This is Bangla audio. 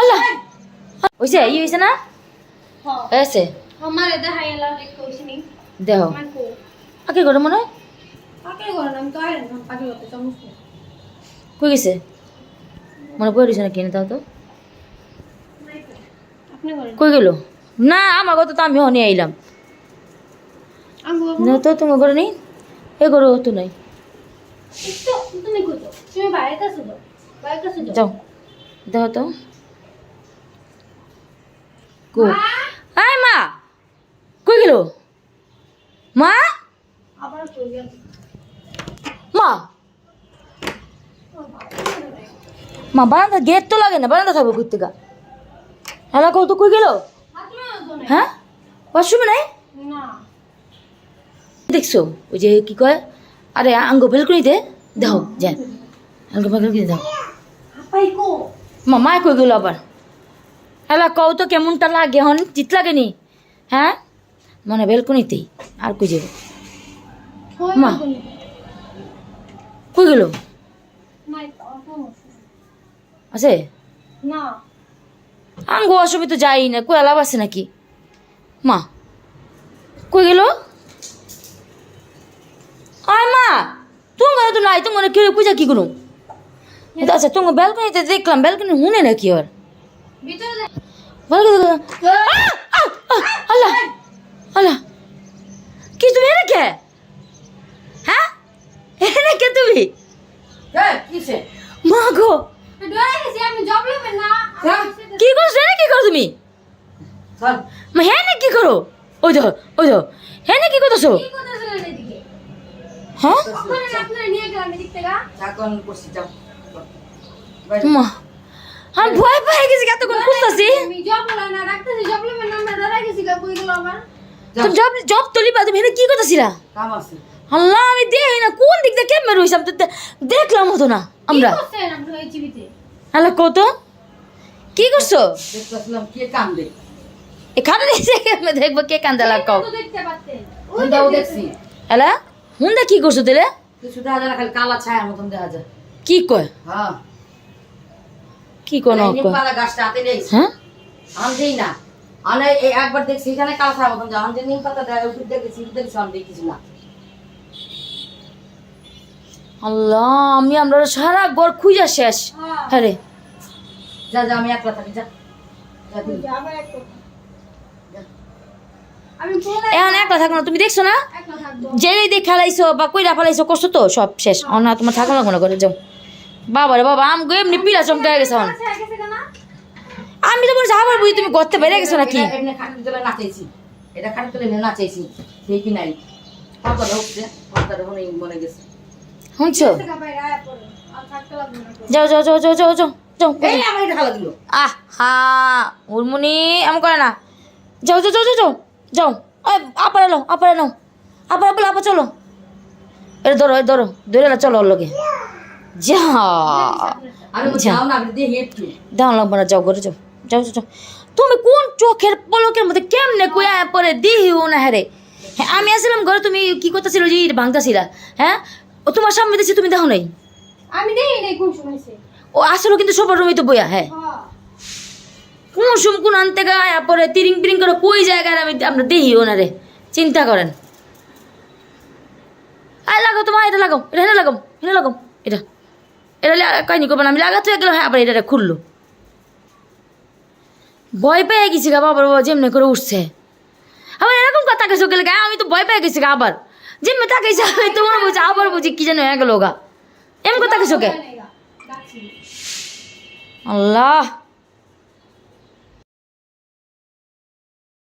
আল্লাহ। হইছে ই হইছে না? আমার দেখাই দেহ। আকে করে মনে হয়? পাকে করেন আমি তো আইরেন না পাকে করতে চামচ কই গেছে? মনে পড়ে দিছে না কিনে তাও তো? কই গেল? না আমার কথা তো আমি হনি আইলাম। না তো তোমার ঘরে নেই? এ ঘরে তো নাই। তুমি তুমি বাইরে কাছে যাও। দেখো তো। কো আয় মা! কই গেল? মা? মা! মা বারান্দা গেট তো লাগে না বারান্দা থাকব ঘুরতে গা। হ্যালো কৌ তো কই গেল? হ্যাঁ? ওয়াশরুমে নাই? দেখছ? ওই যে কি কয়? আরে আঙ্গ বেলকুনিতে দাও যান আঙ্গ বেলকুনি দাও আপাই মা মায় কই গেল আবার? হ্যালো কও তো কেমনটা লাগে হন? চিত লাগে নি হ্যাঁ? মনে বেলকুনিতেই আর কই যাবে? কই মা। কই গেল? আছে? না। আঙ্গ অসুবিধা যাই না কই আলাপ আছে নাকি? মা কই গেল? আয় মা তোমার তো নাই তোমার কি পূজা কি এটা আচ্ছা তোমার ব্যালকনিতে দেখলাম ব্যালকনি হুনে নাকি ওর। আল্লাহ আল্লাহ কি তুমি এনে কে হ্যাঁ এনে কে তুমি মা গো ডরে গেছি আমি জব লবেন না কি করছ এনে কি করো তুমি? হ্যাঁ না কি করো? ওই দেখো ওই দেখো হ্যাঁ না কি করতেছো? কি করতেছিলেন এদিকে? হ্যাঁ? মা আমি ভয় পেয়ে গেছি এতক্ষণ খুঁজতেছি। আমি জব জব তুমি তুলিবা তুমি এখানে কি করতেছিলা? আল্লাহ আমি দেখি না কোন দিক দিয়ে কেমন রয়েছে আমি তো দেখলাম হতো না আমরা। কি হ্যালো কত? কি করছ? এখানে এসে কেমন দেখব কে কান্দা লাগাও হ্যালো হুন্দা কি করছ তাহলে? কিছু দেখা যায় খালি কালা ছায়া মতন দেখা যায়। কি কয়? হ্যাঁ। কি কোনো হ্যাঁ? আমি না। আমি একবার দেখছি এখানে কালা মতন যা যে নিম পাতা দেয় ওষুধ দেখেছি ওষুধ আমি দেখেছি না। আল্লাহ আমি আমরা সারা ঘর খুঁজা শেষ। হ্যাঁ। হ্যাঁ যা যা আমি একলা থাকি যা। যা এখন একলা না তুমি দেখছ না? একলা থাকব। দিয়ে খেলাইছো বা কইরা ফেলাইছো করছ তো সব শেষ। অন্য তোমার থাকো না কোনো করে যাও। বাবা রে বাবা আম এমনি পিলা চমকে গেছে আচ্ছা আমি তো বলছি আবার বুঝি তুমি করতে পেরে গেছো নাকি এটা খাটের তলে সেই কি নাই মনে মনে শুনছো না যাও যাও যাও যাও যাও যাও যাও এই আমার এটা ভালো দিল আহ হা উর্মুনি এমন করে না যাও যাও যাও যাও যাও যাও আপার এলো আপার এলো আপার বলো আপা চলো এটা ধরো ধরো ধরে চলো ওর লগে যা। দাও লাগবে না যাও ঘরে যাও। যাও তুমি কোন চোখের পলকের মধ্যে কেমনে কুয়া পরে দিহিও না হ্যাঁ রে? হ্যাঁ আমি আসলাম ঘরে তুমি কি করতেছিল? যে ভাঙতেছিলা। হ্যাঁ? ও তোমার সামনে দিছি তুমি দেখো নাই? আমি দেখি নাই কোন সময় ও আসলো কিন্তু সবার রুমই তো বইয়া হ্যাঁ। হ্যাঁ। কোন সুম কোন আনতে গায়া পরে তিরিং তিরিং করে কই জায়গায় আমি আমরা দেহিও না রে? চিন্তা করেন। আয় লাগাও তোমার এটা লাগাও এটা হেনে লাগাও হেনে লাগাও এটা। এটা কাহিনি করব না। আমি লাগাতে গেলাম হ্যাঁ আবার এটা খুললো। ভয় পেয়ে গেছি গা বাবার বাবা যেমনি করে উঠছে। আবার এরকম কথা কেসো গেলে গা আমি তো ভয় পেয়ে গেছি গা আবার। যেমনি তাকাইছে আমি তোমার বুঝি আবার বুঝি কি যেন হয়ে গেল গা। এমন কথা কেসো কে? আল্লাহ!